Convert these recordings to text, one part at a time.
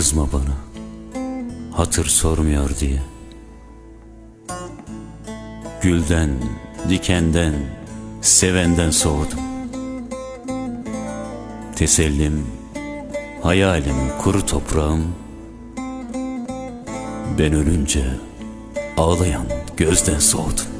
Kızma bana. Hatır sormuyor diye. Gülden, dikenden, sevenden soğudum. Tesellim, hayalim, kuru toprağım. Ben ölünce ağlayan gözden soğudum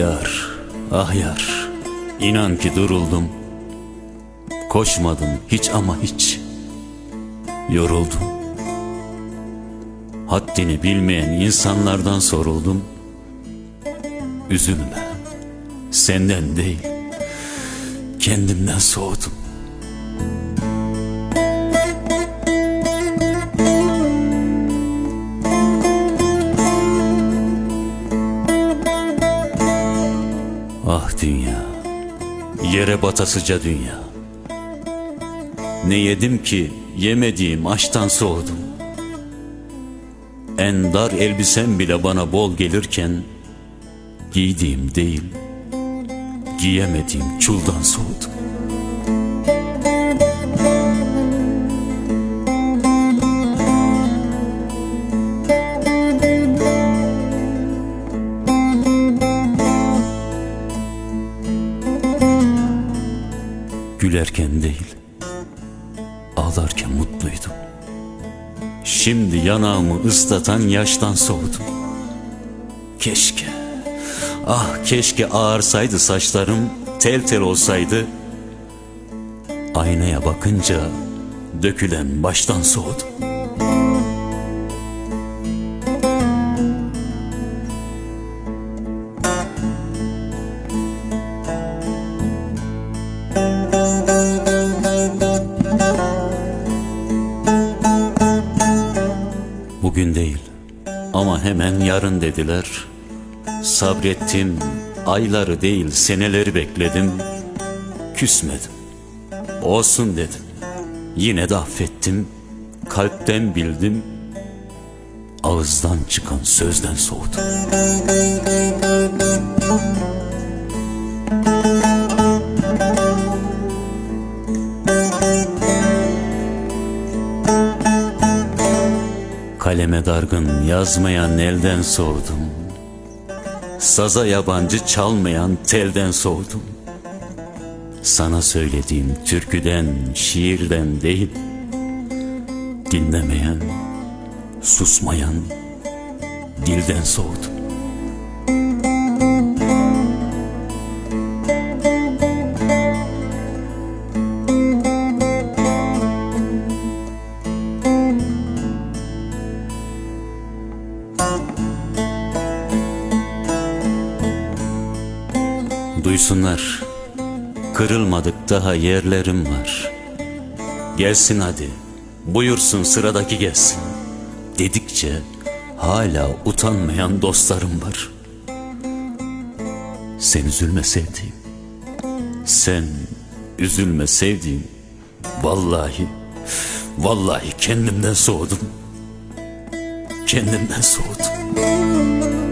Yar, ah yar, inan ki duruldum. Koşmadım hiç ama hiç. Yoruldum. Haddini bilmeyen insanlardan soruldum. Üzülme, senden değil, kendimden soğudum. Ah dünya, yere batasıca dünya. Ne yedim ki yemediğim aştan soğudum. En dar elbisem bile bana bol gelirken giydiğim değil, giyemediğim çuldan soğudum. Gülerken değil, ağlarken mutluydum. Şimdi yanağımı ıslatan yaştan soğudum. Keşke, ah keşke ağarsaydı saçlarım, tel tel olsaydı. Aynaya bakınca dökülen baştan soğudum. Ama hemen yarın dediler. Sabrettim, ayları değil seneleri bekledim. Küsmedim, olsun dedim. Yine de affettim, kalpten bildim. Ağızdan çıkan sözden soğudum. Kaleme dargın yazmayan elden soğudum. Saza yabancı çalmayan telden soğudum. Sana söylediğim türküden, şiirden değil, dinlemeyen, susmayan dilden soğudum. Duysunlar, kırılmadık daha yerlerim var. Gelsin hadi, buyursun sıradaki gelsin. Dedikçe hala utanmayan dostlarım var. Sen üzülme sevdiğim. Sen üzülme sevdiğim. Vallahi, vallahi kendimden soğudum. Kendimden soğudum.